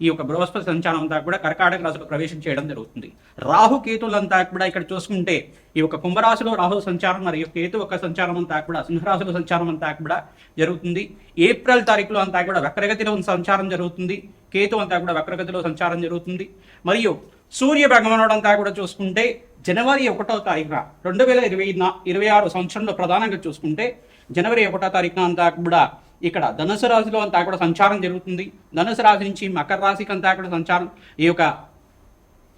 ఈ యొక్క బృహస్పతి సంచారం అంతా కూడా కర్కాటక రాశిలో ప్రవేశం చేయడం జరుగుతుంది. రాహు కేతులంతా కూడా ఇక్కడ చూసుకుంటే ఈ యొక్క కుంభరాశిలో రాహు సంచారం మరియు కేతు ఒక సంచారం అంతా కూడా సింహరాశిలో సంచారం అంతా కూడా జరుగుతుంది. ఏప్రిల్ తారీఖులో అంతా కూడా వక్రగతిలో సంచారం జరుగుతుంది. కేతు అంతా కూడా వక్రగతిలో సంచారం జరుగుతుంది. మరియు సూర్య భగవానుడు అంతా కూడా చూసుకుంటే జనవరి ఒకటో తారీఖున రెండు వేల ఇరవై ఇరవై ఆరు సంవత్సరంలో ప్రధానంగా చూసుకుంటే జనవరి ఒకటో తారీఖున అంతా కూడా ఇక్కడ ధనుసు రాశిలో అంతా కూడా సంచారం జరుగుతుంది. ధనుసు రాశి నుంచి మకర రాశికి అంతా కూడా సంచారం. ఈ యొక్క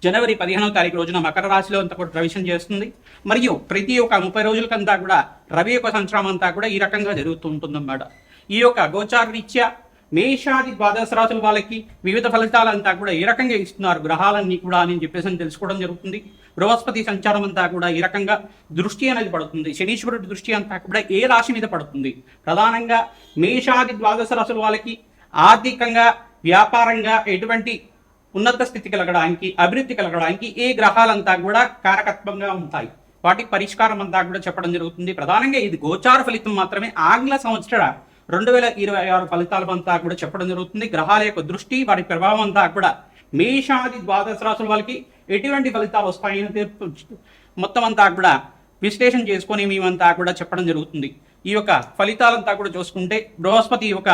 జనవరి పదిహేనవ తారీఖు రోజున మకర రాశిలో అంతా కూడా ప్రవేశం చేస్తుంది. మరియు ప్రతి ఒక్క ముప్పై రోజులకంతా కూడా రవి యొక్క సంచారం అంతా కూడా ఈ రకంగా జరుగుతూ ఉంటుందన్నమాట. ఈ యొక్క గోచార రీత్యా మేషాది ద్వాదశ రాశుల వాళ్ళకి వివిధ ఫలితాలంతా కూడా ఏ రకంగా ఇస్తున్నారు. గ్రహాలన్నీ కూడా అని చెప్పేసి తెలుసుకోవడం జరుగుతుంది. బృహస్పతి సంచారం అంతా కూడా ఈ రకంగా దృష్టి అనేది పడుతుంది. శనీశ్వరుడి దృష్టి అంతా కూడా ఏ రాశి మీద పడుతుంది? ప్రధానంగా మేషాది ద్వాదశ రాశుల వాళ్ళకి ఆర్థికంగా వ్యాపారంగా ఎటువంటి ఉన్నత స్థితి కలగడానికి అభివృద్ధి కలగడానికి ఏ గ్రహాలంతా కూడా కారకత్వంగా ఉంటాయి. వాటి పరిష్కారం అంతా కూడా చెప్పడం జరుగుతుంది. ప్రధానంగా ఇది గోచార ఫలితం మాత్రమే. ఆంగ్ల సంవత్సర రెండు వేల ఇరవై ఆరు ఫలితాలు అంతా కూడా చెప్పడం జరుగుతుంది. గ్రహాల యొక్క దృష్టి వాటి ప్రభావం అంతా కూడా మేషాది ద్వాదశ రాసుల వాళ్ళకి ఎటువంటి ఫలితాలు వస్తాయని మొత్తం అంతా కూడా విశ్లేషణ చేసుకొని మేమంతా కూడా చెప్పడం జరుగుతుంది. ఈ యొక్క ఫలితాలంతా కూడా చూసుకుంటే బృహస్పతి యొక్క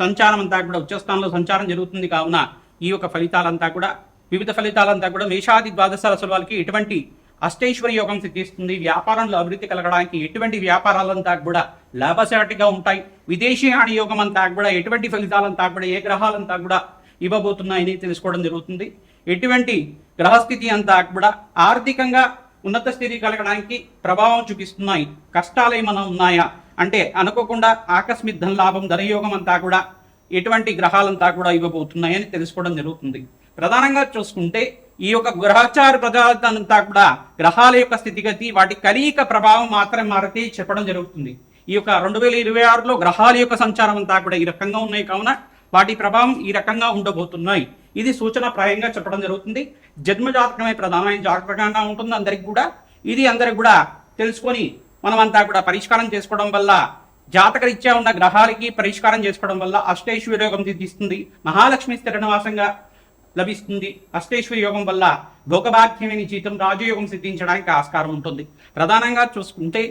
సంచారం అంతా కూడా ఉచ్చస్థానంలో సంచారం జరుగుతుంది కావున ఈ యొక్క ఫలితాలంతా కూడా వివిధ ఫలితాలంతా కూడా మేషాది ద్వాదశ రాసుల వాళ్ళకి ఎటువంటి అష్టైశ్వర యోగం సిద్ధిస్తుంది. వ్యాపారంలో అభివృద్ధి కలగడానికి ఎటువంటి వ్యాపారాలంతా కూడా లాభసాటిగా ఉంటాయి. విదేశీ యోగం అంతా కూడా ఎటువంటి ఫలితాలంతా కూడా ఏ గ్రహాలంతా కూడా ఇవ్వబోతున్నాయని తెలుసుకోవడం జరుగుతుంది. ఎటువంటి గ్రహస్థితి అంతా కూడా ఆర్థికంగా ఉన్నత స్థితి కలగడానికి ప్రభావం చూపిస్తున్నాయి. కష్టాలు ఏమైనా ఉన్నాయా? అంటే అనుకోకుండా ఆకస్మిక ధన లాభం ధనయోగం అంతా కూడా ఎటువంటి గ్రహాలంతా కూడా ఇవ్వబోతున్నాయని తెలుసుకోవడం జరుగుతుంది. ప్రధానంగా చూసుకుంటే ఈ యొక్క గ్రహచార ప్రజలంతా కూడా గ్రహాల యొక్క స్థితిగతి వాటి కలీక ప్రభావం మాత్రమే మారితే చెప్పడం జరుగుతుంది. ఈ యొక్క రెండు వేల ఇరవై ఆరులో గ్రహాల యొక్క సంచారం అంతా కూడా ఈ రకంగా ఉన్నాయి. కావున వాటి ప్రభావం ఈ రకంగా ఉండబోతున్నాయి. ఇది సూచన ప్రాయంగా చెప్పడం జరుగుతుంది. జన్మ జాతకమే ప్రధానమైన జాతకంగా ఉంటుంది అందరికి కూడా. ఇది అందరికి కూడా తెలుసుకొని మనమంతా కూడా పరిష్కారం చేసుకోవడం వల్ల జాతకరీత్యా ఉన్న గ్రహాలకి పరిష్కారం చేసుకోవడం వల్ల అష్టేశ్వరి యోగం సిద్ధిస్తుంది. మహాలక్ష్మి స్థిరనివాసంగా లభిస్తుంది. అష్టేశ్వరి యోగం వల్ల భోగభాగ్యమైన జీతం రాజయోగం సిద్ధించడానికి ఆస్కారం ఉంటుంది. ప్రధానంగా చూసుకుంటే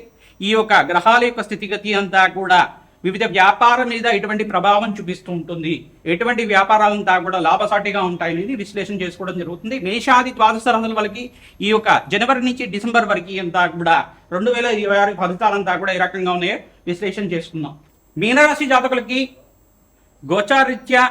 ఈ యొక్క గ్రహాల యొక్క స్థితిగతి అంతా కూడా వివిధ వ్యాపారం మీద ఎటువంటి ప్రభావం చూపిస్తూ ఉంటుంది. ఎటువంటి వ్యాపారాలంతా కూడా లాభసాటిగా ఉంటాయనేది విశ్లేషణ చేసుకోవడం జరుగుతుంది. మేషాది ద్వాదశ రాశుల వాళ్ళకి ఈ యొక్క జనవరి నుంచి డిసెంబర్ వరకు అంతా కూడా రెండు వేల ఇరవై ఆరు ఫలితాలంతా కూడా ఈ రకంగా ఉన్నాయో. విశ్లేషణ చేసుకుందాం. మీనరాశి జాతకులకి గోచారీత్యా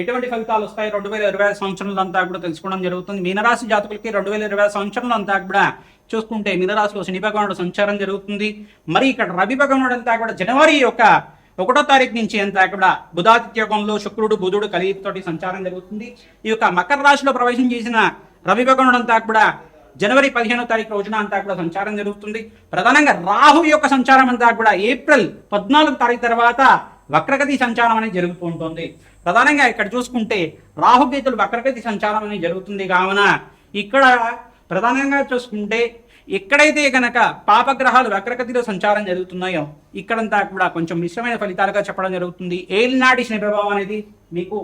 ఎటువంటి ఫలితాలు వస్తాయి? రెండు వేల ఇరవై ఐదు సంవత్సరంలో అంతా కూడా తెలుసుకోవడం జరుగుతుంది. మీనరాశి జాతకులకి రెండు వేల ఇరవై సంవత్సరంలో అంతా కూడా చూసుకుంటే మీనరాశిలో శని భగవానుడు సంచారం జరుగుతుంది. మరి ఇక్కడ రవి భగవానుడు అంతా కూడా జనవరి యొక్క ఒకటో తారీఖు నుంచి అంతా కూడా బుధాదిత్యోగంలో శుక్రుడు బుధుడు కలితోటి సంచారం జరుగుతుంది. ఈ యొక్క మకర రాశిలో ప్రవేశం చేసిన రవి అంతా కూడా జనవరి పదిహేనో తారీఖు రోజున అంతా కూడా సంచారం జరుగుతుంది. ప్రధానంగా రాహు యొక్క సంచారం అంతా కూడా ఏప్రిల్ పద్నాలుగు తారీఖు తర్వాత వక్రగతి సంచారం అనేది జరుగుతూ ఉంటుంది. ప్రధానంగా ఇక్కడ చూసుకుంటే రాహుకేతులు వక్రగతి సంచారం అనేది జరుగుతుంది. కావున ఇక్కడ ప్రధానంగా చూసుకుంటే ఎక్కడైతే కనుక పాపగ్రహాలు వక్రగతిలో సంచారం జరుగుతున్నాయో ఇక్కడంతా కూడా కొంచెం మిశ్రమైన ఫలితాలుగా చెప్పడం జరుగుతుంది. ఏలినాటి శని ప్రభావం అనేది మీకు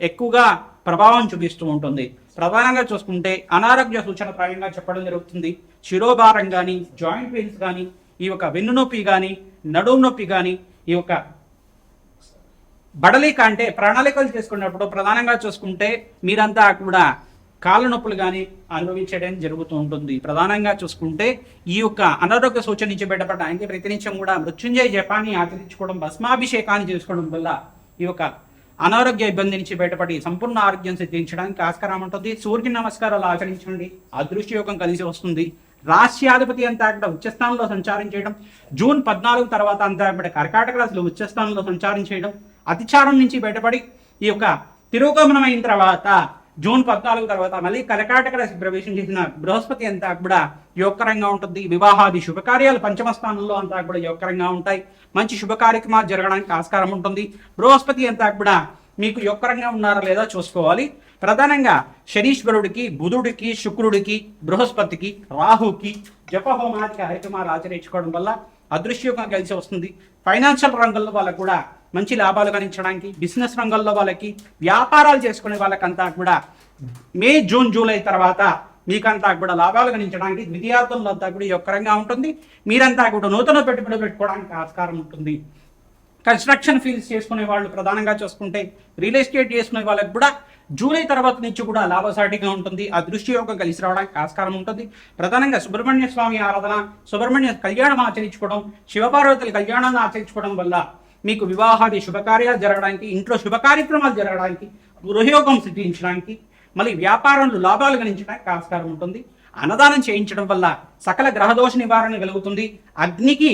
ఎక్కువగా ప్రభావం చూపిస్తూ ఉంటుంది. ప్రధానంగా చూసుకుంటే అనారోగ్య సూచన ప్రాయంగా చెప్పడం జరుగుతుంది. శిరోభారం కానీ జాయింట్ పెయిన్స్ కానీ ఈ యొక్క వెన్ను నొప్పి కానీ నడుము నొప్పి కానీ ఈ యొక్క బడలిక అంటే ప్రణాళికలు చేసుకున్నప్పుడు ప్రధానంగా చూసుకుంటే మీరంతా కూడా కాళ్ళ నొప్పులు కానీ అనుభవించడం జరుగుతూ ఉంటుంది. ప్రధానంగా చూసుకుంటే ఈ యొక్క అనారోగ్య సూచన నుంచి బయటపడడానికి ప్రతినిత్యం కూడా మృత్యుంజయ జపాన్ని ఆచరించుకోవడం భస్మాభిషేకాన్ని చేసుకోవడం వల్ల ఈ యొక్క అనారోగ్య ఇబ్బంది నుంచి బయటపడి సంపూర్ణ ఆరోగ్యం సిద్ధించడానికి ఆస్కారం ఉంటుంది. సూర్య నమస్కారాలు ఆచరించండి. అదృష్ట యోగం కలిసి వస్తుంది. రాష్ట్రాధిపతి అంతా కూడా ఉచ్చస్థానంలో సంచారం చేయడం జూన్ పద్నాలుగు తర్వాత అంతా కూడా కర్కాటక రాశిలో ఉచ్చస్థానంలో సంచారం చేయడం అతిచారం నుంచి బయటపడి ఈ యొక్క తిరోగమనం అయిన తర్వాత జూన్ పద్నాలుగు తర్వాత మళ్ళీ కర్కాటక రాశి ప్రవేశం చేసిన బృహస్పతి అంతా కూడా యోగకరంగా ఉంటుంది. వివాహాది శుభకార్యాలు పంచమ స్థానంలో అంతా కూడా యోగకరంగా ఉంటాయి. మంచి శుభ కార్యక్రమాలు జరగడానికి ఆస్కారం ఉంటుంది. బృహస్పతి అంతా కూడా మీకు యోగకరంగా ఉన్నారా లేదా చూసుకోవాలి. ప్రధానంగా శనీశ్వరుడికి బుధుడికి శుక్రుడికి బృహస్పతికి రాహుకి జపహోమాది కార్యక్రమాలు ఆచరించుకోవడం వల్ల అదృశ్యంగా కలిసి వస్తుంది. ఫైనాన్షియల్ రంగంలో వాళ్ళకు కూడా మంచి లాభాలు గణించడానికి బిజినెస్ రంగంలో వాళ్ళకి వ్యాపారాలు చేసుకునే వాళ్ళకంతా కూడా మే జూన్ జూలై తర్వాత మీకంతా కూడా లాభాలు గణించడానికి విద్యార్థులంతా అంతా కూడా యొక్కరంగా ఉంటుంది. మీరంతా కూడా నూతన పెట్టుబడి పెట్టుకోవడానికి ఆస్కారం ఉంటుంది. కన్స్ట్రక్షన్ ఫీల్డ్స్ చేసుకునే వాళ్ళు ప్రధానంగా చూసుకుంటే రియల్ ఎస్టేట్ చేసుకునే వాళ్ళకి కూడా జూలై తర్వాత నుంచి కూడా లాభసాటిగా ఉంటుంది. ఆ దృష్టి యోగం కలిసి రావడానికి ఆస్కారం ఉంటుంది. ప్రధానంగా సుబ్రహ్మణ్య స్వామి ఆరాధన సుబ్రహ్మణ్య కళ్యాణం ఆచరించుకోవడం శివపార్వతుల కళ్యాణాన్ని ఆచరించుకోవడం వల్ల మీకు వివాహాది శుభకార్యాలు జరగడానికి ఇంట్లో శుభ కార్యక్రమాలు జరగడానికి గృహయోగం సిద్ధించడానికి మళ్ళీ వ్యాపారంలో లాభాలు గణించడానికి ఆస్కారం ఉంటుంది. అన్నదానం చేయించడం వల్ల సకల గ్రహదోష నివారణ కలుగుతుంది. అగ్నికి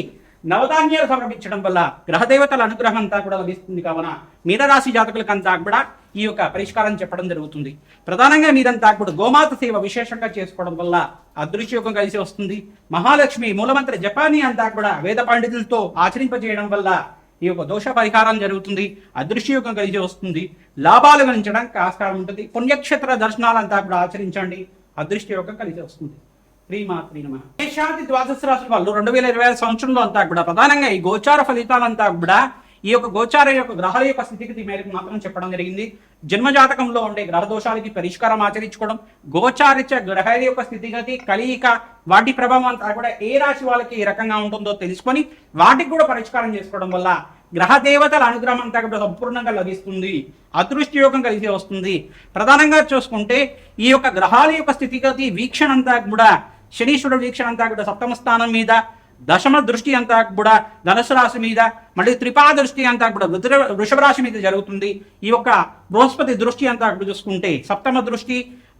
నవధాన్యాలు సమర్పించడం వల్ల గ్రహదేవతల అనుగ్రహం అంతా కూడా లభిస్తుంది. కావున మీనరాశి జాతకులకంతా కూడా ఈ యొక్క పరిష్కారం చెప్పడం జరుగుతుంది. ప్రధానంగా మీరంతా కూడా గోమాత సేవ విశేషంగా చేసుకోవడం వల్ల అదృశ్యోగం కలిసి వస్తుంది. మహాలక్ష్మి మూలమంత్ర జపానీ అంతా కూడా వేద పండితులతో ఆచరింపజేయడం వల్ల ఈ యొక్క దోష పరిహారం జరుగుతుంది అదృశ్యయోగం కలిసి వస్తుంది. లాభాలు గణించడానికి ఆస్కారం ఉంటుంది. పుణ్యక్షేత్ర దర్శనాలంతా కూడా ఆచరించండి. అదృష్టయోగం కలిసి వస్తుంది. శ్రీమాత్రి నమ. మేషాది ద్వాదశ రాశుల వాళ్ళు రెండు వేల ఇరవై ఐదు సంవత్సరంలో అంతా కూడా ప్రధానంగా ఈ గోచార ఫలితాలంతా కూడా ఈ యొక్క గోచార యొక్క గ్రహాల యొక్క స్థితిగతి మేరకు మాత్రం చెప్పడం జరిగింది. జన్మజాతకంలో ఉండే గ్రహ దోషాలకి పరిష్కారం ఆచరించుకోవడం గోచారిత గ్రహాల యొక్క స్థితిగతి కలియిక వాటి ప్రభావం అంతా కూడా ఏ రాశి వాళ్ళకి ఏ రకంగా ఉంటుందో తెలుసుకొని వాటికి కూడా పరిష్కారం చేసుకోవడం వల్ల గ్రహ దేవతల అనుగ్రహం అంతా కూడా సంపూర్ణంగా లభిస్తుంది. అదృష్టి యోగం కలిసి వస్తుంది. ప్రధానంగా చూసుకుంటే ఈ యొక్క గ్రహాల యొక్క స్థితిగతి వీక్షణ అంతా కూడా శనీశ్వరుడు వీక్షణ అంతా కూడా సప్తమ స్థానం మీద దశమ దృష్టి అంతా కూడా ధనుసు రాశి మీద మళ్ళీ త్రిపా దృష్టి అంతా కూడా వృధ వృషభ రాశి మీద జరుగుతుంది. ఈ యొక్క బృహస్పతి దృష్టి అంతా కూడా చూసుకుంటే సప్తమ దృష్టి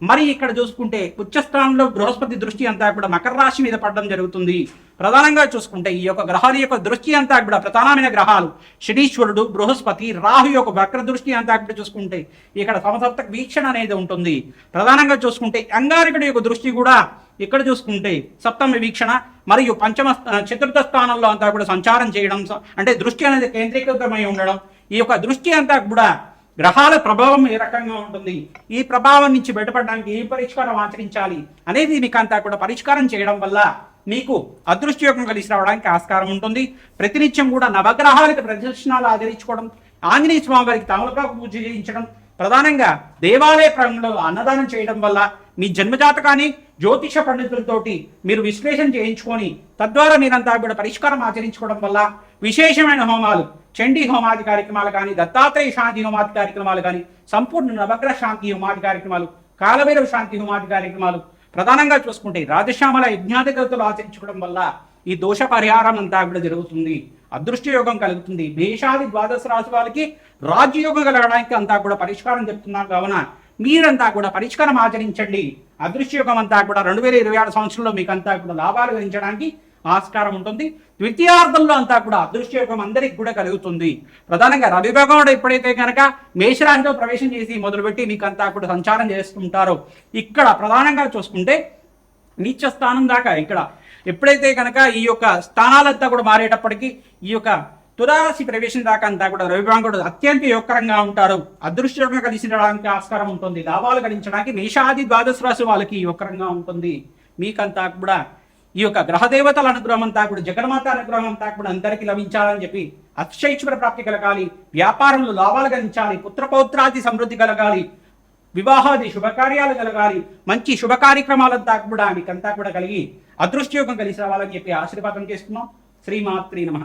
మరి ఇక్కడ చూసుకుంటే ఉచ్చస్థానంలో బృహస్పతి దృష్టి అంతా కూడా మకర రాశి మీద పడడం జరుగుతుంది. ప్రధానంగా చూసుకుంటే ఈ యొక్క గ్రహాల యొక్క దృష్టి అంతా కూడా ప్రధానమైన గ్రహాలు శనీశ్వరుడు బృహస్పతి రాహు యొక్క వక్ర దృష్టి అంతా కూడా చూసుకుంటే ఇక్కడ సమసప్త వీక్షణ అనేది ఉంటుంది. ప్రధానంగా చూసుకుంటే అంగారకుడి యొక్క దృష్టి కూడా ఇక్కడ చూసుకుంటే సప్తమ వీక్షణ మరియు పంచమ చతుర్థ స్థానంలో అంతా కూడా సంచారం చేయడం అంటే దృష్టి అనేది కేంద్రీకృతమై ఉండడం ఈ యొక్క దృష్టి అంతా కూడా గ్రహాల ప్రభావం ఏ రకంగా ఉంటుంది ఈ ప్రభావం నుంచి బయటపడడానికి ఏ పరిష్కారం ఆచరించాలి అనేది మీకు అంతా కూడా పరిష్కారం చేయడం వల్ల మీకు అదృష్టయోగం కలిసి రావడానికి ఆస్కారం ఉంటుంది. ప్రతినిత్యం కూడా నవగ్రహాలకు ప్రదర్శనాలు ఆచరించుకోవడం ఆంజనేయ స్వామి వారికి తమలపాకు పూజ చేయించడం ప్రధానంగా దేవాలయ ప్రాంగంలో అన్నదానం చేయడం వల్ల మీ జన్మజాతకాన్ని జ్యోతిష పండితులతోటి మీరు విశ్లేషణ చేయించుకొని తద్వారా మీరంతా కూడా పరిష్కారం ఆచరించుకోవడం వల్ల విశేషమైన హోమాలు చండీ హోమాది కార్యక్రమాలు కానీ దత్తాత్రేయ శాంతి హోమాది కార్యక్రమాలు కానీ సంపూర్ణ నవగ్రహ శాంతి హోమాది కార్యక్రమాలు కాలభైరవ శాంతి హోమాది కార్యక్రమాలు ప్రధానంగా చూసుకుంటే రాజశ్యామల యజ్ఞాధిగతులు ఆచరించుకోవడం వల్ల ఈ దోష పరిహారం అంతా కూడా జరుగుతుంది. అదృష్ట యోగం కలుగుతుంది. మేషాది ద్వాదశ రాశి వాళ్ళకి రాజ్యయోగం కలగడానికి అంతా కూడా పరిష్కారం చెప్తున్నాం కావున మీరంతా కూడా పరిష్కారం ఆచరించండి. అదృశ్యయుగం అంతా కూడా రెండు వేల ఇరవై ఆరు సంవత్సరంలో మీకు అంతా కూడా లాభాలు గణించడానికి ఆస్కారం ఉంటుంది. ద్వితీయార్థంలో అంతా కూడా అదృశ్యయోగం అందరికి కూడా కలుగుతుంది. ప్రధానంగా రవి ఎప్పుడైతే కనుక మేషరాశిలో ప్రవేశం చేసి మొదలుపెట్టి మీకు అంతా కూడా సంచారం చేస్తుంటారో ఇక్కడ ప్రధానంగా చూసుకుంటే నీచ స్థానం దాకా ఇక్కడ ఎప్పుడైతే కనుక ఈ యొక్క స్థానాలంతా కూడా మారేటప్పటికీ ఈ యొక్క తులారాశి ప్రవేశం దాకా అంతా కూడా రవిభాంగుడు అత్యంత యోగకరంగా ఉంటారు. అదృష్టంగా కలిసి ఆస్కారం ఉంటుంది. లాభాలు గడించడానికి మేషాది ద్వాదశ రాశి వాళ్ళకి యోగకరంగా ఉంటుంది. మీకంతా కూడా ఈ యొక్క గ్రహదేవతల అనుగ్రహం అంతా కూడా జగన్మాత అనుగ్రహం అంతా కూడా అందరికీ లభించాలని చెప్పి అక్షైశ్వర ప్రాప్తి కలగాలి. వ్యాపారంలో లాభాలు గణించాలి పుత్రపౌత్రాది సమృద్ధి కలగాలి. వివాహాది శుభకార్యాలు కలగాలి. మంచి శుభ కార్యక్రమాలంతా కూడా మీకంతా కూడా కలిగి అదృష్టయోగం కలిసి రావాలని చెప్పి ఆశీర్వాదం చేస్తున్నాం. శ్రీమాత్రి నమ.